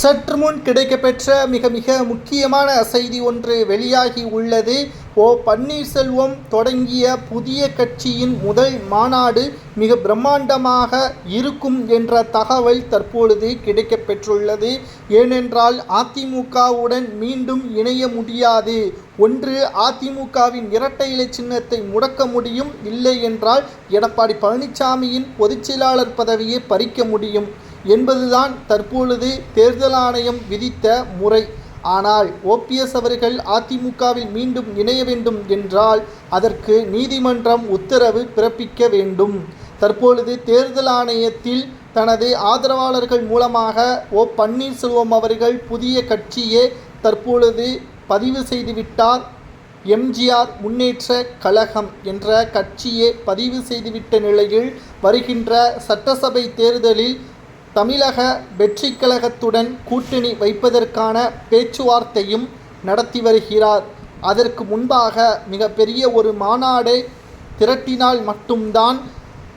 சற்று முன் கிடைக்கப்பெற்ற மிக மிக முக்கியமான செய்தி ஒன்று வெளியாகி உள்ளது. ஓ பன்னீர்செல்வம் தொடங்கிய புதிய கட்சியின் முதல் மாநாடு மிக பிரம்மாண்டமாக இருக்கும் என்ற தகவல் தற்பொழுது கிடைக்கப்பெற்றுள்ளது. ஏனென்றால் அதிமுகவுடன் மீண்டும் இணைய முடியாது. ஒன்று அதிமுகவின் இரட்டை இலை சின்னத்தை முடக்க முடியும் இல்லை என்றால் எடப்பாடி பழனிசாமியின் பொதுச்செயலாளர் பதவியை பறிக்க முடியும். என்பதுதான் தற்பொழுது தேர்தல் ஆணையம் விதித்த முறை. ஆனால் ஓபிஎஸ் அவர்கள் அதிமுகவில் மீண்டும் இணைய வேண்டும் என்றால் அதற்கு நீதிமன்றம் உத்தரவு பிறப்பிக்க வேண்டும். தற்பொழுது தேர்தல் ஆணையத்தில் தனது ஆதரவாளர்கள் மூலமாக ஓ பன்னீர்செல்வம் அவர்கள் புதிய கட்சியே தற்பொழுது பதிவு செய்துவிட்டார். எம்ஜிஆர் முன்னேற்ற கழகம் என்ற கட்சியே பதிவு செய்துவிட்ட நிலையில் வருகின்ற சட்டசபை தேர்தலில் தமிழக வெற்றி கழகத்துடன் கூட்டணி வைப்பதற்கான பேச்சுவார்த்தையும் நடத்தி வருகிறார். அதற்கு முன்பாக மிகப்பெரிய ஒரு மாநாடை திரட்டினால் மட்டும்தான்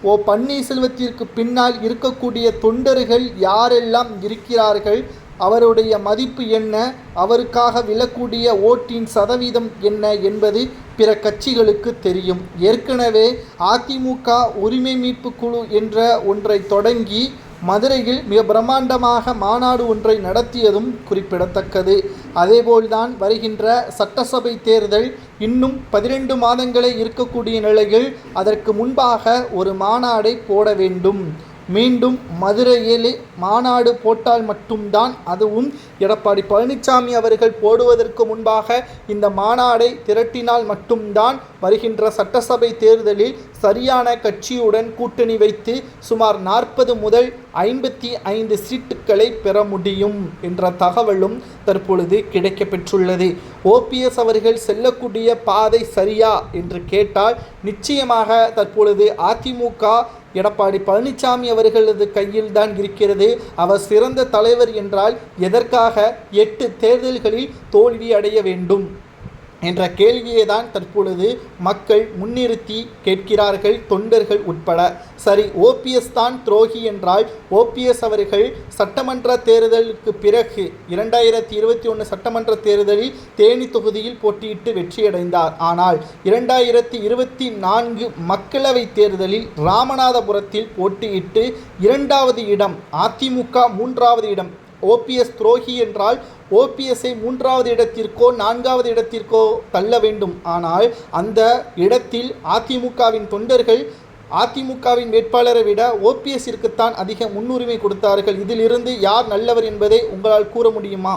ஓ பன்னீர்செல்வத்திற்கு பின்னால் இருக்கக்கூடிய தொண்டர்கள் யாரெல்லாம் இருக்கிறார்கள் அவருடைய மதிப்பு என்ன அவருக்காக விழக்கூடிய ஓட்டின் சதவீதம் என்ன என்பது பிற கட்சிகளுக்கு தெரியும். ஏற்கனவே அதிமுக உரிமை மீட்பு குழு என்ற ஒன்றை தொடங்கி மதுரையில் மிக பிரம்மாண்டமாக மாநாடு ஒன்றை நடத்தியதும் குறிப்பிடத்தக்கது. அதேபோல்தான் வருகின்ற சட்டசபை தேர்தல் இன்னும் பதினெண்டு மாதங்களே இருக்கக்கூடிய நிலையில் அதற்கு முன்பாக ஒரு மாநாடை போட வேண்டும். மீண்டும் மதுரையிலே மாநாடு போட்டால் மட்டும்தான் அதுவும் எடப்பாடி பழனிசாமி அவர்கள் போடுவதற்கு முன்பாக இந்த மாநாடை திரட்டினால் மட்டும்தான் வருகின்ற சட்டசபை தேர்தலில் சரியான கட்சியுடன் கூட்டணி வைத்து சுமார் நாற்பது முதல் ஐம்பத்தி ஐந்து சீட்டுக்களை பெற முடியும் என்ற தகவலும் தற்பொழுது கிடைக்கப்பெற்றுள்ளது. ஓபிஎஸ் அவர்கள் செல்லக்கூடிய பாதை சரியா என்று கேட்டால் நிச்சயமாக தற்பொழுது அதிமுக எடப்பாடி பழனிசாமி அவர்களது கையில்தான் இருக்கிறது. அவர் சிறந்த தலைவர் என்றால் எதற்காக? எட்டு தேர்தல்களில் தோல்வி அடைய வேண்டும். என்ற கேள்வியை தான் தற்பொழுது மக்கள் முன்னிறுத்தி கேட்கிறார்கள் தொண்டர்கள் உட்பட. சரி ஓபிஎஸ் தான் துரோகி என்றால் ஓபிஎஸ் அவர்கள் சட்டமன்ற தேர்தலுக்கு பிறகு இரண்டாயிரத்தி இருபத்தி ஒன்று சட்டமன்ற தேர்தலில் தேனி தொகுதியில் போட்டியிட்டு வெற்றியடைந்தார். ஆனால் இரண்டாயிரத்தி இருபத்தி நான்கு மக்களவை தேர்தலில் ராமநாதபுரத்தில் போட்டியிட்டு இரண்டாவது இடம் அதிமுக மூன்றாவது இடம். ஓபிஎஸ் துரோகி என்றால் ஓபிஎஸ்ஐ மூன்றாவது இடத்திற்கோ நான்காவது இடத்திற்கோ தள்ள வேண்டும். ஆனால் அந்த இடத்தில் அதிமுகவின் தொண்டர்கள் அதிமுகவின் வேட்பாளரை விட ஓபிஎஸ்ஸிற்குத்தான் அதிக முன்னுரிமை கொடுத்தார்கள். இதிலிருந்து யார் நல்லவர் என்பதை உங்களால் கூற முடியுமா?